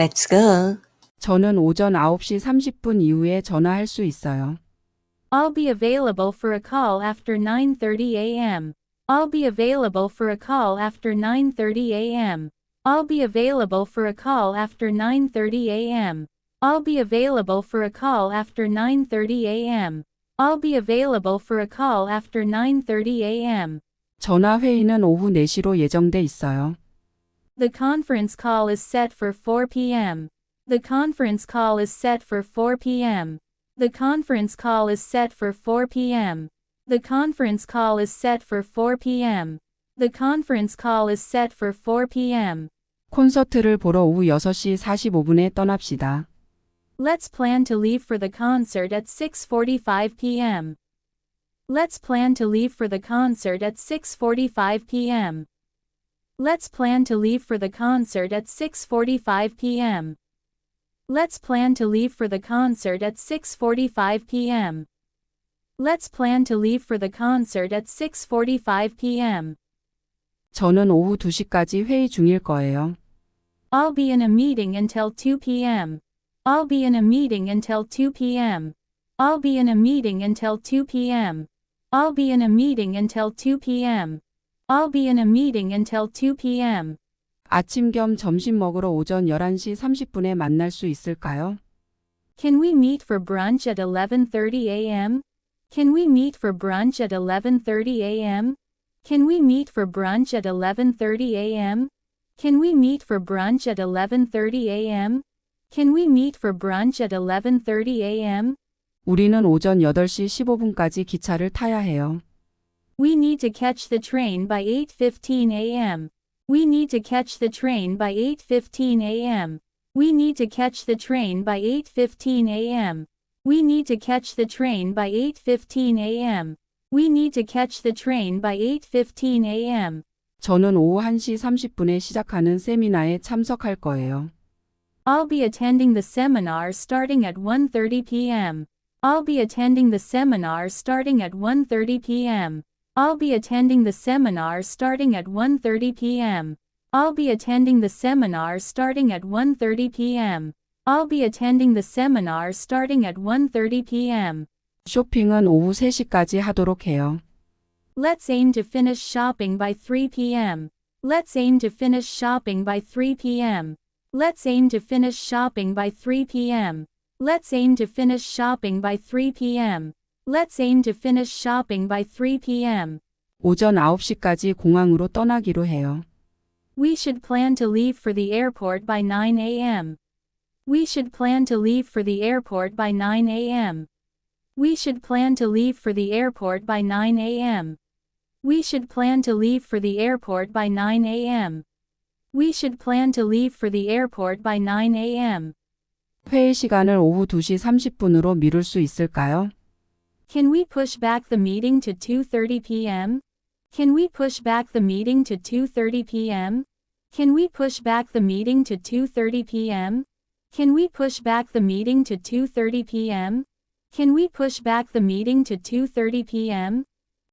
Let's go. 저는 오전 9시 30분 이후에 전화할 수 있어요. I'll be available for a call after 9:30 a.m. I'll be available for a call after 9:30 a.m. I'll be available for a call after 9:30 a.m. I'll be available for a call after 9:30 a.m. I'll be available for a call after 9:30 a.m. 전화 회의는 오후 4시로 예정돼 있어요. The conference call is set for 4 p.m. The conference call is set for 4 p.m. The conference call is set for 4 p.m. The conference call is set for 4 p.m. The conference call is set for 4 p.m. 콘서트를 보러 오후 6시 45분에 떠납시다. Let's plan to leave for the concert at 6:45 p.m. Let's plan to leave for the concert at 6:45 p.m. Let's plan to leave for the concert at 6:45 p.m. Let's plan to leave for the concert at 6:45 p.m. Let's plan to leave for the concert at 6:45 p.m. 저는 오후 2시까지 회의 중일 거예요. I'll be in a meeting until 2 p.m. I'll be in a meeting until 2 p.m. I'll be in a meeting until 2 p.m. I'll be in a meeting until 2 p.m. I'll be in a meeting until 2 p.m. 아침 겸 점심 먹으러 오전 11시 30분에 만날 수 있을까요? Can we meet for brunch at 11:30 a.m.? Can we meet for brunch at 11:30 a.m.? Can we meet for brunch at 11:30 a.m.? Can we meet for brunch at 11:30 a.m.? Can we meet for brunch at 11:30 a.m.? 우리는 오전 8시 15분까지 기차를 타야 해요. We need to catch the train by 8:15 a.m. We need to catch the train by 8:15 a.m. We need to catch the train by 8:15 a.m. We need to catch the train by 8:15 a.m. We need to catch the train by 8:15 a.m. 저는 오후 1시 30분에 시작하는 세미나에 참석할 거예요. I'll be attending the seminar starting at 1:30 p.m. I'll be attending the seminar starting at 1:30 p.m. I'll be attending the seminar starting at 1:30 p.m. I'll be attending the seminar starting at 1:30 p.m. I'll be attending the seminar starting at 1:30 p.m. 쇼핑은 오후 3시까지 하도록 해요. Let's aim to finish shopping by 3 p.m. Let's aim to finish shopping by 3 p.m. Let's aim to finish shopping by 3 p.m. Let's aim to finish shopping by 3 p.m. Let's aim to finish shopping by 3 p.m. 오전 9시까지 공항으로 떠나기로 해요. We should plan to leave for the airport by 9 a.m. We should plan to leave for the airport by 9 a.m. We should plan to leave for the airport by 9 a.m. We should plan to leave for the airport by 9 a.m. We should plan to leave for the airport by 9 a.m. 회의 시간을 오후 2시 30분으로 미룰 수 있을까요? Can we push back the meeting to 2:30 p.m.? Can we push back the meeting to 2:30 p.m.? Can we push back the meeting to 2:30 p.m.? Can we push back the meeting to 2:30 p.m.? Can we push back the meeting to 2:30 p.m.?